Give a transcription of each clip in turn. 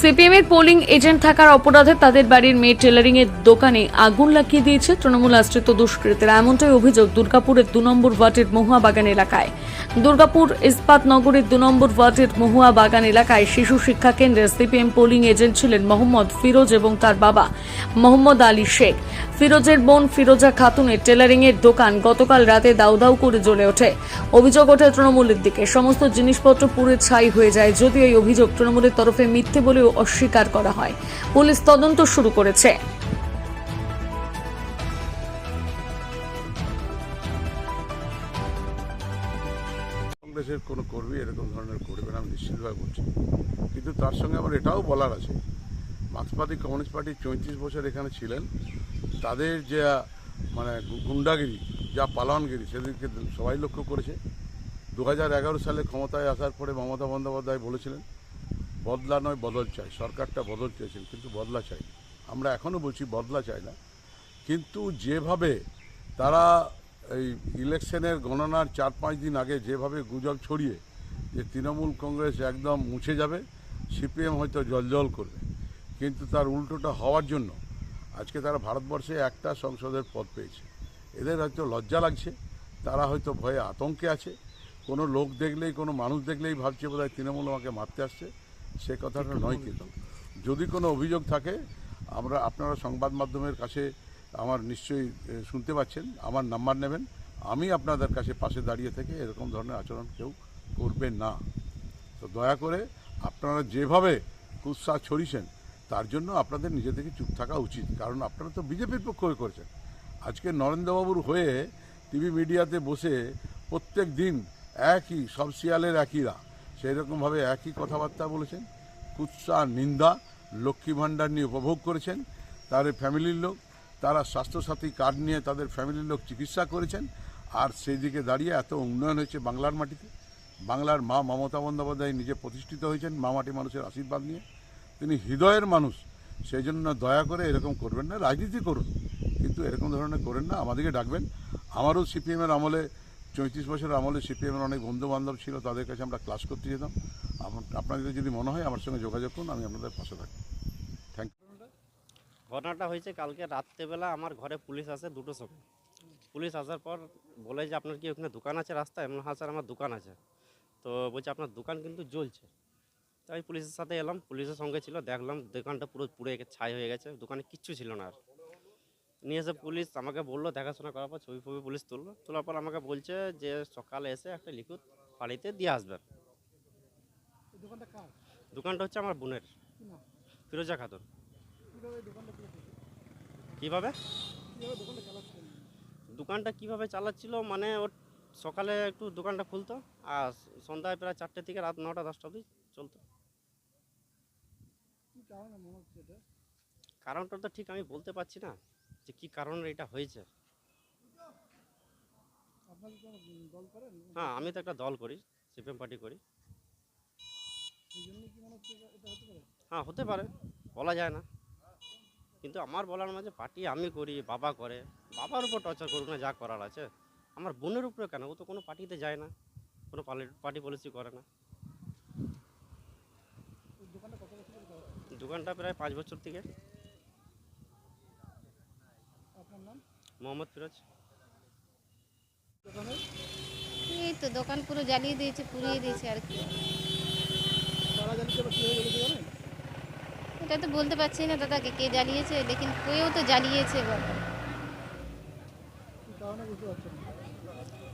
CPM এর polling agent থাকার অপরাধে তাদের বাড়ির মেয়ে টেলারিং এর দোকানে আগুন লাগিয়ে দিয়েছে তৃণমূল আশ্রিত দুষ্কৃতীরা। এমনটাই অভিযোগ দুর্গাপুরের দু নম্বর ওয়ার্ডের মহুয়া বাগান এলাকায়। দুর্গাপুর ইস্পাত নগরের দু নম্বর ওয়ার্ডের মহুয়া বাগান এলাকায় শিশু শিক্ষা কেন্দ্রে সিপিএম পোলিং এজেন্ট ছিলেন মোহাম্মদ ফিরোজ এবং তার বাবা মোহাম্মদ আলী শেখ। ফিরোজের বোন ফিরোজা খাতুনের টেলারিং এর দোকান গতকাল রাতে দাউ দাউ করে জ্বলে ওঠে। অভিযোগ ওঠে তৃণমূলের দিকে। সমস্ত জিনিসপত্র পুড়ে ছাই হয়ে যায়। যদিও এই অভিযোগ তৃণমূলের তরফে মিথ্যে বলেও অস্বীকার করা হয়। পুলিশ তদন্ত শুরু করেছে। কংগ্রেসের কোনো কর্মী এরকম ধরনের করবে না, আমি নিশ্চিতভাবে বলছি। কিন্তু তার সঙ্গে আমার এটাও বলার আছে, মার্ক্সবাদী কমিউনিস্ট পার্টি চৌত্রিশ বছর এখানে ছিলেন, তাদের যে মানে গুন্ডাগিরি, যা পালনগিরি, সেদিনকে সবাই লক্ষ্য করেছে। দু হাজার এগারো সালে ক্ষমতায় আসার পরে মমতা বন্দ্যোপাধ্যায় বলেছিলেন বদলা নয়, বদল চাই। সরকারটা বদল চেয়েছেন কিন্তু বদলা চাই। আমরা এখনও বলছি বদলা চাই না। কিন্তু যেভাবে তারা এই ইলেকশনের গণনার চার পাঁচ দিন আগে যেভাবে গুজব ছড়িয়ে যে তৃণমূল কংগ্রেস একদম মুছে যাবে, সিপিএম হয়তো জলজল করবে। কিন্তু তার উল্টোটা হওয়ার জন্য আজকে তারা ভারতবর্ষে একটা সংসদের পদ পেয়েছে। এদের হয়তো লজ্জা লাগছে, তারা হয়তো ভয়ে আতঙ্কে আছে। কোনো লোক দেখলেই, কোনো মানুষ দেখলেই ভাবছে বোধহয় তৃণমূল আমাকে মারতে আসছে। সে কথাটা নয় কিন্তু। যদি কোনো অভিযোগ থাকে আমরা আপনারা সংবাদ মাধ্যমের কাছে আমার নিশ্চয়ই শুনতে পাচ্ছেন আমার নাম্বার নেবেন। আমি আপনাদের কাছে পাশে দাঁড়িয়ে থেকে এরকম ধরনের আচরণ কেউ করবে না। তো দয়া করে আপনারা যেভাবে কুৎসা ছড়িয়েছেন তার জন্য আপনাদের নিজে থেকে চুপ থাকা উচিত। কারণ আপনারা তো বিজেপির পক্ষ হয়ে করেছেন। আজকে নরেন্দ্রবাবুর হয়ে টিভি মিডিয়াতে বসে প্রত্যেক দিন একই সব শিয়ালের একইরা সেই রকমভাবে একই কথাবার্তা বলেছেন। কুৎসা, নিন্দা লক্ষ্মী ভাণ্ডার নিয়ে উপভোগ করেছেন। তাদের ফ্যামিলির লোক, তারা স্বাস্থ্যসাথী কার্ড নিয়ে তাদের ফ্যামিলির লোক চিকিৎসা করেছেন। আর সেই দিকে দাঁড়িয়ে এত উন্নয়ন হয়েছে বাংলার মাটিতে। বাংলার মা মমতা বন্দ্যোপাধ্যায় নিজে প্রতিষ্ঠিত হয়েছেন মা মাটি মানুষের আশীর্বাদ নিয়ে। তিনি হৃদয়ের মানুষ, সেই জন্য দয়া করে এরকম করবেন না, রাজনীতি করুন। কিন্তু এরকম ধরনের করেন না, আমাদেরকে ডাকবেন। আমারও সিপিএমের আমলে চৌত্রিশ বছরের আমলে সিপিএমের অনেক বন্ধু বান্ধব ছিল, তাদের কাছে আমরা ক্লাস করতে যেতাম। আম- আপনাদের যদি মনে হয় আমার সঙ্গে যোগাযোগ করুন, আমি আপনাদের পাশে থাকব। থ্যাংক ইউ ঘটনাটা হয়েছে কালকে রাত্রেবেলা, আমার ঘরে পুলিশ আসে দুটো সময় পুলিশ আসার পর বলে যে, আপনার কি ওখানে দোকান আছে রাস্তায়? এমন হ্যাঁ আমার দোকান আছে। তো বলছে, আপনার দোকান কিন্তু জ্বলছে। তাই পুলিশের সাথে এলাম, পুলিশের সঙ্গে ছিল, দেখলাম দোকানটা পুরো পুড়ে ছাই হয়ে গেছে, দোকানে কিচ্ছু ছিল না আর। নিয়ে এসে পুলিশ আমাকে বলল, দেখাশোনা করার পর ছবি ফবি পুলিশ তুললো, তোলার পর আমাকে বলছে যে, সকালে এসে একটা লিকুইড বাড়িতে দিয়ে আসবেন। দোকানটা হচ্ছে আমার বোনের। ফিরোজা খাতুন। কীভাবে দোকানটা কীভাবে? চালাচ্ছিল? মানে ওর সকালে একটু দোকানটা খুলতো আর সন্ধ্যায় প্রায় চারটে থেকে রাত নটা দশটা অবধি চলতো। কারণটা তো ঠিক আমি বলতে পারছি না যে কী কারণে এটা হয়েছে। হ্যাঁ আমি তো একটা দল করি সিপিএম পার্টি করি সেই জন্যই কি মনে হচ্ছে এটা- এটা হতে পারে হ্যাঁ হতে পারে। বলা যায় না। কিন্তু আমার বলার মাঝে পার্টি আমি করি বাবা করে। বাবার উপর টর্চার করুক না যা করার আছে। আমার বোনের উপরে কেন? ও তো কোনো পার্টিতে যায় না। কোনো পার্টি পলিসি করে না। দোকানটা প্রায় পাঁচ বছর থেকে। মোহাম্মদ ফিরোজ। এই তো দোকান পুরো জ্বালিয়ে দিয়েছে পুড়িয়ে দিয়েছে আর কি তারা জানিয়ে বা কীভাবে জ্বলেছে জানেন এটা তো বলতে পারছি না দাদাকে কে জ্বালিয়েছে, লেকিন কেউ তো জ্বালিয়েছে বাবা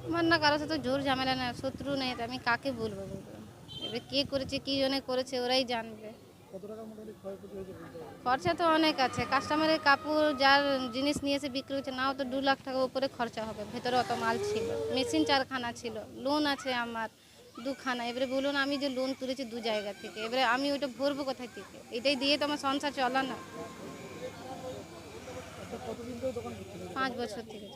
আমার না কারোর সাথে জোর ঝামেলা না শত্রু নেই আমি কাকে বলব এবার কে করেছে, কী জনে করেছে, ওরাই জানবে? খরচা তো অনেক আছে, কাস্টমারের কাপড় যার জিনিস নিয়ে এসে বিক্রি হচ্ছে, নাও তো দু লাখ টাকা উপরে খরচা হবে, ভেতরে অত মাল ছিল, মেশিন চারখানা ছিল লোন আছে আমার। দুখানা। এবারে বলুন আমি যে লোন তুলেছি দু জায়গা থেকে। এবারে আমি ওইটা ভরবো কোথায় থেকে? এটাই দিয়ে তো আমার সংসার চলা না। পাঁচ বছর থেকে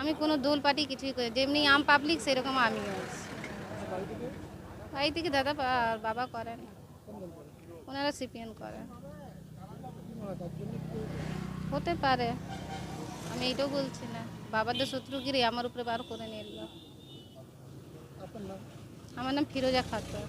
আমি কোনো দোল পার্টি কিছুই করি যেমনি আম পাবলিক সেরকম আছি। বাড়ি থেকে দাদা বাবা করেন ওনারা সিপিএম করেন? হতে পারে। আমি এইটাও বলছি না বাবাদের শত্রুগিরি আমার উপরে বার করে নিয়ে এলো। আমার নাম ফিরোজা খাতুন।